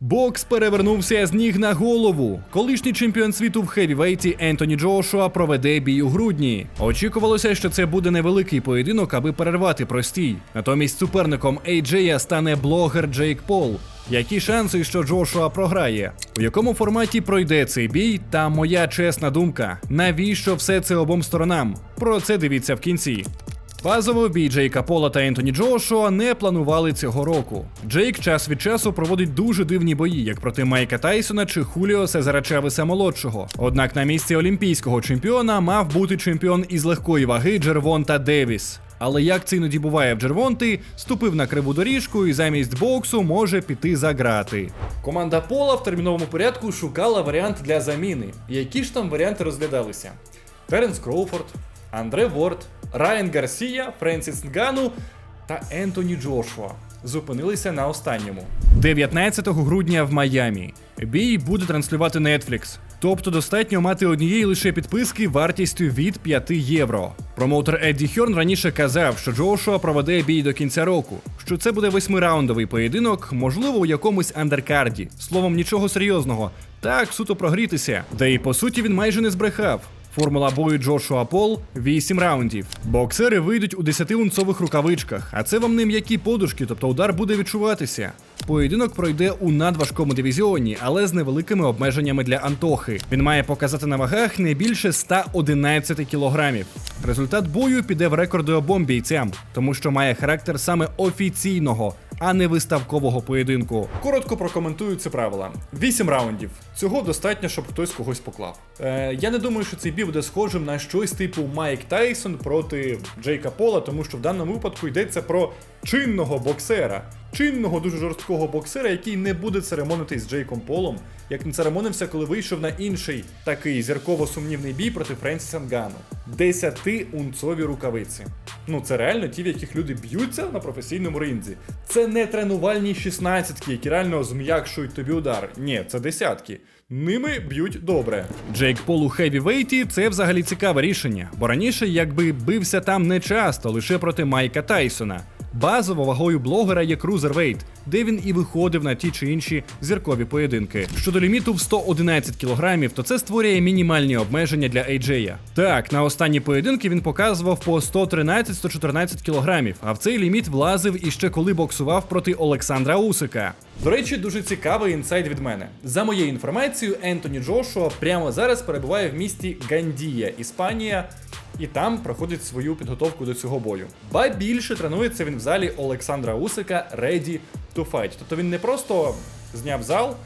Бокс перевернувся з ніг на голову. Колишній чемпіон світу в хевівейті Ентоні Джошуа проведе бій у грудні. Очікувалося, що це буде невеликий поєдинок, аби перервати простій. Натомість суперником Ейджея стане блогер Джейк Пол. Які шанси, що Джошуа програє? У якому форматі пройде цей бій? Та моя чесна думка: навіщо все це обом сторонам? Про це дивіться в кінці. Базово бій Джейка Пола та Ентоні Джошуа не планували цього року. Джейк час від часу проводить дуже дивні бої, як проти Майка Тайсона чи Хуліо Сезара Чавеса молодшого. Однак на місці олімпійського чемпіона мав бути чемпіон із легкої ваги Джервонта Девіс. Але як це іноді буває в Джервонти, ступив на криву доріжку і замість боксу може піти за грати. Команда Пола в терміновому порядку шукала варіант для заміни. Які ж там варіанти розглядалися? Теренс Кроуфорд, Андре Ворд, Райан Гарсія, Френсіс Нгану та Ентоні Джошуа зупинилися на останньому. 19 грудня в Майамі. Бій буде транслювати Netflix. Тобто достатньо мати однієї лише підписки вартістю від 5 євро. Промоутер Едді Хьорн раніше казав, що Джошуа проведе бій до кінця року, що це буде восьмираундовий поєдинок, можливо, у якомусь андеркарді. Словом, нічого серйозного. Так, суто прогрітися. Та і по суті він майже не збрехав. Формула бою Джошуа Пол 8 раундів. Боксери вийдуть у 10-унцових рукавичках, а це вам не м'які подушки, тобто удар буде відчуватися. Поєдинок пройде у надважкому дивізіоні, але з невеликими обмеженнями для Антохи. Він має показати на вагах не більше 111 кілограмів. Результат бою піде в рекорди обом бійцям, тому що має характер саме офіційного, а не виставкового поєдинку. Коротко прокоментую це правила: 8 раундів. Цього достатньо, щоб хтось когось поклав. Е, я не думаю, що цей бій буде схожим на щось типу Майк Тайсон проти Джейка Пола, тому що в даному випадку йдеться про чинного боксера. Чинного дуже жорсткого боксера, який не буде церемонитись з Джейком Полом, як не церемонився, коли вийшов на інший такий зірково-сумнівний бій проти Френсіса Нгану. 10-унцові рукавиці. Ну це реально ті, в яких люди б'ються на професійному ринзі. Це не тренувальні 16-ки, які реально зм'якшують тобі удар. Ні, це десятки. Ними б'ють добре. Джейк Пол у хевівейті це взагалі цікаве рішення, бо раніше якби бився там не часто, лише проти Майка Тайсона. Базово вагою блогера є крузервейт, де він і виходив на ті чи інші зіркові поєдинки. Щодо ліміту в 111 кілограмів, то це створює мінімальні обмеження для AJ. Так, на останні поєдинки він показував по 113-114 кілограмів, а в цей ліміт влазив іще коли боксував проти Олександра Усика. До речі, дуже цікавий інсайт від мене. За моєю інформацією, Ентоні Джошуа прямо зараз перебуває в місті Гандія, Іспанія. І там проходить свою підготовку до цього бою. Ба більше тренується він в залі Олександра Усика Ready to Fight. Тобто він не просто зняв зал,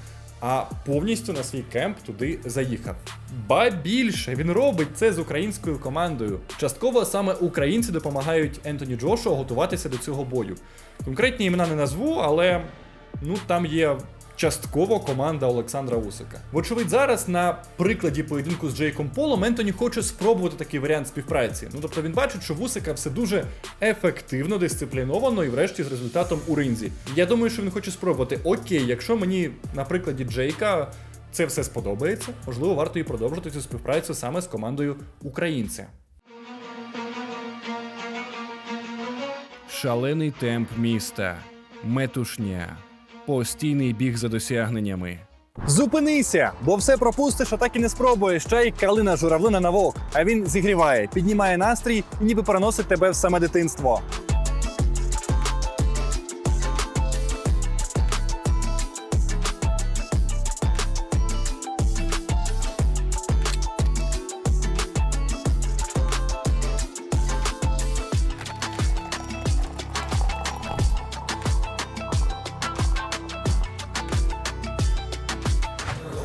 а повністю на свій кемп туди заїхав. Ба більше він робить це з українською командою. Частково саме українці допомагають Ентоні Джошуа готуватися до цього бою. Конкретні імена не назву, але ну там є частково команда Олександра Усика. Вочевидь, зараз на прикладі поєдинку з Джейком Полом Ентоні хоче спробувати такий варіант співпраці. Ну тобто він бачить, що в Усика все дуже ефективно, дисципліновано і врешті з результатом у ринзі. Я думаю, що він хоче спробувати. Окей, якщо мені на прикладі Джейка. Це все сподобається, можливо, варто і продовжити цю співпрацю саме з командою українця. Шалений темп міста, метушня, постійний біг за досягненнями. Зупинися, бо все пропустиш, а так і не спробуєш. Чай калина журавлина на вовк. А він зігріває, піднімає настрій і ніби переносить тебе в саме дитинство.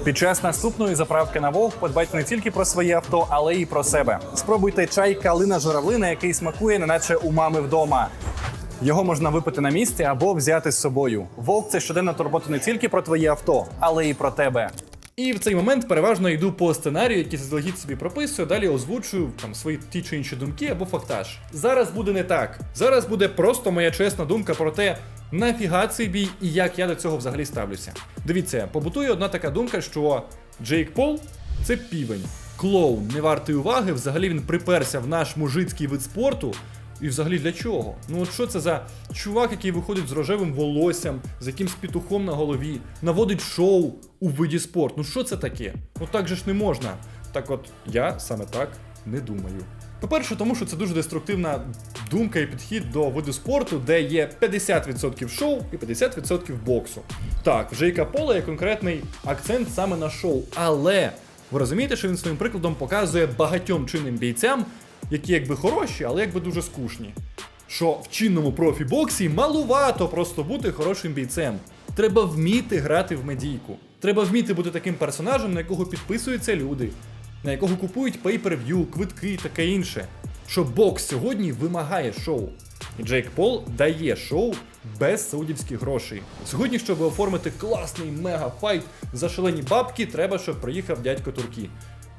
Під час наступної заправки на вовк подбайте не тільки про своє авто, але й про себе. Спробуйте чай калина журавлина, який смакує, неначе у мами вдома. Його можна випити на місці або взяти з собою. Вовк це щоденна турбота не тільки про твоє авто, але й про тебе. І в цей момент переважно йду по сценарію, який заздалегідь собі прописую, далі озвучую там свої ті чи інші думки або фактаж. Зараз буде не так. Зараз буде просто моя чесна думка про те, нафіга цей бій і як я до цього взагалі ставлюся. Дивіться, побутує одна така думка, що Джейк Пол це півень. Клоун не вартий уваги. Взагалі він приперся в наш мужицький вид спорту. І взагалі для чого? Ну от що це за чувак, який виходить з рожевим волоссям, з якимсь петухом на голові, наводить шоу у виді спорту. Ну що це таке? Ну так же ж не можна. Так от я саме так не думаю. По-перше, тому що це дуже деструктивна думка і підхід до виду спорту, де є 50% шоу і 50% боксу. Так, в Джейка Пола є конкретний акцент саме на шоу, але ви розумієте, що він своїм прикладом показує багатьом чинним бійцям, які якби хороші, але якби дуже скучні. Що в чинному профі-боксі малувато просто бути хорошим бійцем. Треба вміти грати в медійку. Треба вміти бути таким персонажем, на якого підписуються люди, на якого купують pay-per-view, квитки і таке інше. Що бокс сьогодні вимагає шоу. І Джейк Пол дає шоу без саудівських грошей. Сьогодні, щоб оформити класний мега-файт за шалені бабки, треба, щоб приїхав дядько Туркі.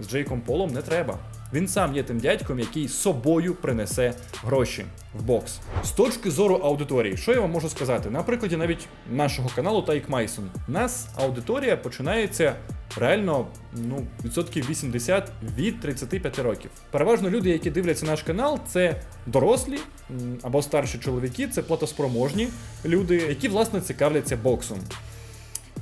З Джейком Полом не треба. Він сам є тим дядьком, який собою принесе гроші в бокс. З точки зору аудиторії, що я вам можу сказати? На прикладі навіть нашого каналу Тайк Майсон. У нас аудиторія починається реально ну, відсотків 80 від 35 років. Переважно люди, які дивляться наш канал, це дорослі або старші чоловіки, це платоспроможні люди, які власне цікавляться боксом.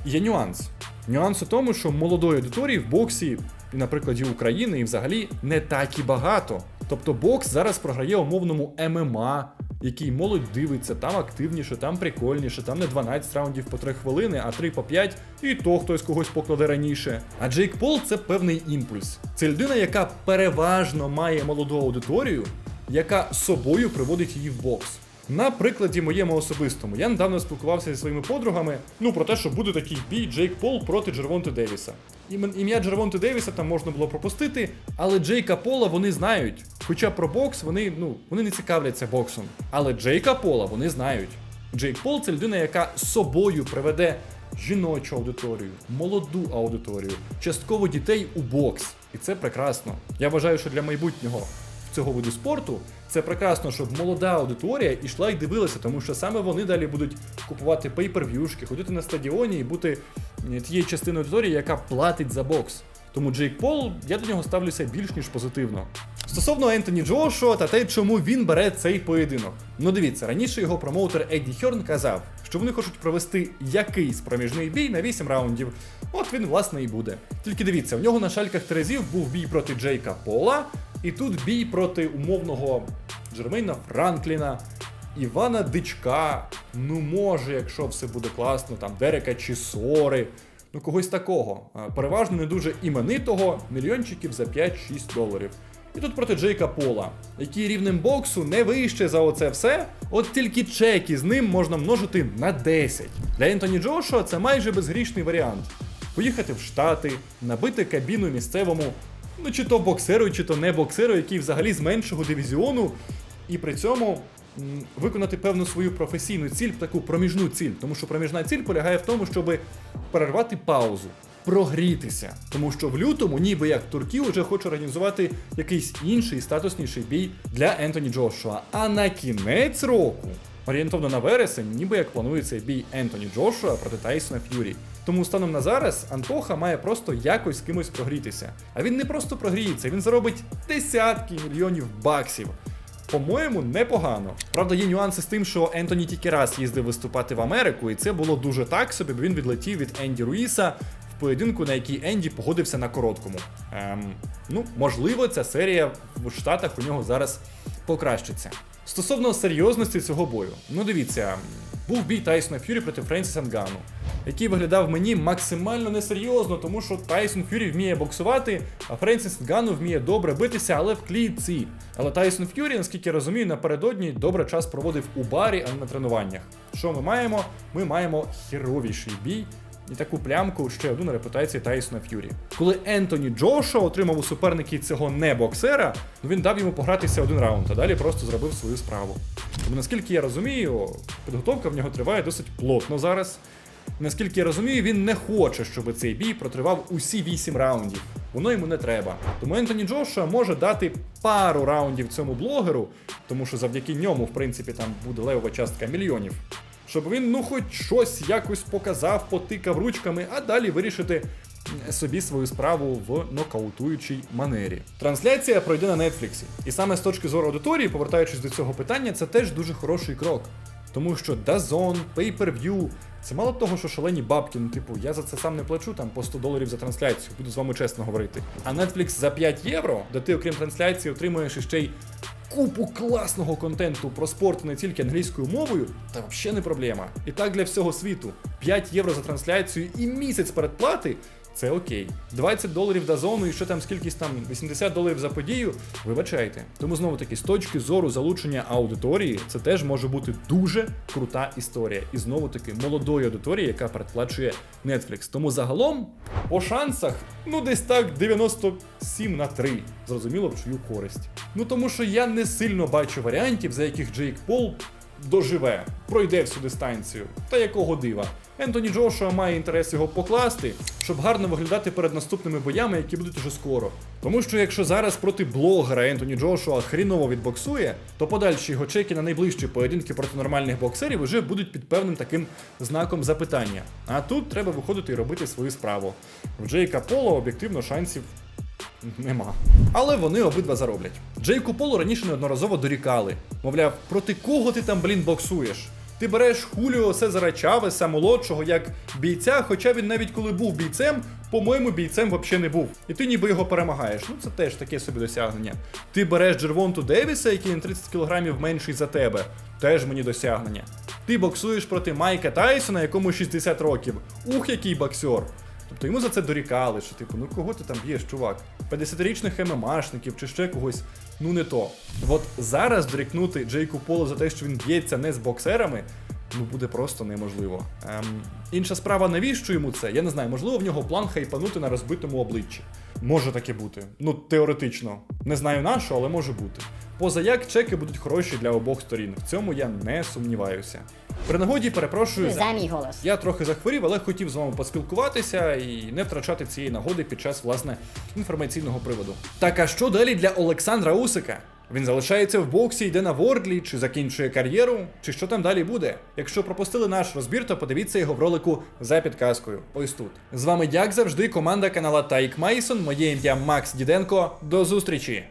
Є нюанс. Нюанс у тому, що молодої аудиторії в боксі, і на прикладі України, і взагалі не так і багато. Тобто бокс зараз програє умовному ММА, який молодь дивиться, там активніше, там прикольніше, там не 12 раундів по 3 хвилини, а 3 по 5, і то хтось когось покладе раніше. А Джейк Пол це певний імпульс. Це людина, яка переважно має молоду аудиторію, яка собою приводить її в бокс. На прикладі моєму особистому, я недавно спілкувався зі своїми подругами, ну про те, що буде такий бій Джейк Пол проти Джервонти Девіса. Ім'я Джервонти Девіса там можна було пропустити, але Джейка Пола вони знають. Хоча про бокс вони, ну, вони не цікавляться боксом. Але Джейка Пола вони знають. Джейк Пол це людина, яка собою приведе жіночу аудиторію, молоду аудиторію, частково дітей у бокс. І це прекрасно. Я вважаю, що для майбутнього цього виду спорту, це прекрасно, щоб молода аудиторія ішла і дивилася, тому що саме вони далі будуть купувати пейперв'юшки, ходити на стадіоні і бути тією частиною аудиторії, яка платить за бокс. Тому Джейк Пол, я до нього ставлюся більш ніж позитивно. Стосовно Ентоні Джошуа та те, чому він бере цей поєдинок. Ну дивіться, раніше його промоутер Едді Хьорн казав, що вони хочуть провести якийсь проміжний бій на 8 раундів. От він, власне, і буде. Тільки дивіться, в нього на шальках Терезів був бій проти Джейка Пола, і тут бій проти умовного Джермейна Франкліна, Івана Дичка. Ну, може, якщо все буде класно, там Дерека Чісори. Ну, когось такого. Переважно не дуже іменитого, мільйончиків за 5-6 доларів. І тут проти Джейка Пола, який рівнем боксу не вище за оце все, от тільки чеки з ним можна множити на 10. Для Ентоні Джошуа це майже безгрішний варіант. Поїхати в Штати, набити кабіну місцевому, ну чи то боксеру, чи то не боксеру, який взагалі з меншого дивізіону, і при цьому виконати певну свою професійну ціль, таку проміжну ціль. Тому що проміжна ціль полягає в тому, щоб перервати паузу, прогрітися. Тому що в лютому, ніби як Туркі, вже хоче організувати якийсь інший статусніший бій для Ентоні Джошуа. А на кінець року, орієнтовно на вересень, ніби як планується бій Ентоні Джошуа проти Тайсона Ф'юрі. Тому станом на зараз Антоха має просто якось з кимось прогрітися. А він не просто прогріється, він заробить десятки мільйонів баксів. По-моєму, непогано. Правда, є нюанси з тим, що Ентоні тільки раз їздив виступати в Америку, і це було дуже так собі, бо він відлетів від Енді Руїса в поєдинку, на який Енді погодився на короткому. Ем, ну, можливо, ця серія в Штатах у нього зараз покращиться. Стосовно серйозності цього бою, ну дивіться, був бій Тайсона Ф'юрі проти Френсіса Нгану, який виглядав мені максимально несерйозно, тому що Тайсон Ф'юрі вміє боксувати, а Френсіс Нгану вміє добре битися, але в клітці. Але Тайсон Ф'юрі, наскільки я розумію, напередодні добре час проводив у барі, а не на тренуваннях. Що ми маємо? Ми маємо херовіший бій. І таку плямку ще одну на репутації Тайсона Ф'юрі. Коли Ентоні Джошуа отримав у суперники цього не боксера, ну він дав йому погратися один раунд, а далі просто зробив свою справу. Тому наскільки я розумію, підготовка в нього триває досить плотно зараз. Наскільки я розумію, він не хоче, щоб цей бій протривав усі 8 раундів. Воно йому не треба. Тому Ентоні Джошуа може дати пару раундів цьому блогеру, тому що завдяки ньому, в принципі, там буде левова частка мільйонів. Щоб він, ну, хоч щось якось показав, потикав ручками, а далі вирішити собі свою справу в нокаутуючій манері. Трансляція пройде на Нетфліксі. І саме з точки зору аудиторії, повертаючись до цього питання, це теж дуже хороший крок. Тому що DAZN, Pay-Per-View, це мало того, що шалені бабки, ну типу, я за це сам не плачу там по 100 доларів за трансляцію, буду з вами чесно говорити. А Netflix за 5 євро, де ти, окрім трансляції, отримуєш іще й купу класного контенту про спорт не тільки англійською мовою, та взагалі не проблема. І так для всього світу. 5 євро за трансляцію і місяць передплати. Це окей. 20 доларів до зону і що там скількись там 80 доларів за подію. Вибачайте. Тому знову таки, з точки зору залучення аудиторії, це теж може бути дуже крута історія. І знову таки молодої аудиторії, яка передплачує Netflix. Тому загалом по шансах, ну десь так 97 на 3. Зрозуміло, в чию користь. Ну тому що я не сильно бачу варіантів, за яких Джейк Пол доживе, пройде всю дистанцію. Та якого дива. Ентоні Джошуа має інтерес його покласти, щоб гарно виглядати перед наступними боями, які будуть уже скоро. Тому що якщо зараз проти блогера Ентоні Джошуа хріново відбоксує, то подальші його чеки на найближчі поєдинки проти нормальних боксерів вже будуть під певним таким знаком запитання. А тут треба виходити і робити свою справу. В Джейка Пола об'єктивно шансів Нема. Але вони обидва зароблять. Джейку Полу раніше неодноразово дорікали. Мовляв, проти кого ти там, блін, боксуєш? Ти береш Хуліо Сезара Чавеса молодшого як бійця, хоча він навіть коли був бійцем, по-моєму, бійцем взагалі не був. І ти ніби його перемагаєш. Ну це теж таке собі досягнення. Ти береш Джервонту Девіса, який на 30 кілограмів менший за тебе. Теж мені досягнення. Ти боксуєш проти Майка Тайсона, якому 60 років. Ух, який боксер. Тобто йому за це дорікали, що типу, ну кого ти там б'єш, чувак? 50-річних ММАшників чи ще когось, ну не то. От зараз дорікнути Джейку Полу за те, що він б'ється не з боксерами, ну буде просто неможливо. Ем, інша справа, навіщо йому це? Я не знаю, можливо, в нього план хайпанути на розбитому обличчі. Може таке бути. Ну, теоретично. Не знаю на що, але може бути. Поза як чеки будуть хороші для обох сторін. В цьому я не сумніваюся. При нагоді перепрошую За мій голос. я трохи захворів, але хотів з вами поспілкуватися і не втрачати цієї нагоди під час власне інформаційного приводу. Так а що далі для Олександра Усика? Він залишається в боксі, йде на Вордлі, чи закінчує кар'єру, чи що там далі буде? Якщо пропустили наш розбір, то подивіться його в ролику за підказкою. Ось тут. З вами, як завжди, команда канала Тайк Майсон. Моє ім'я Макс Діденко. До зустрічі!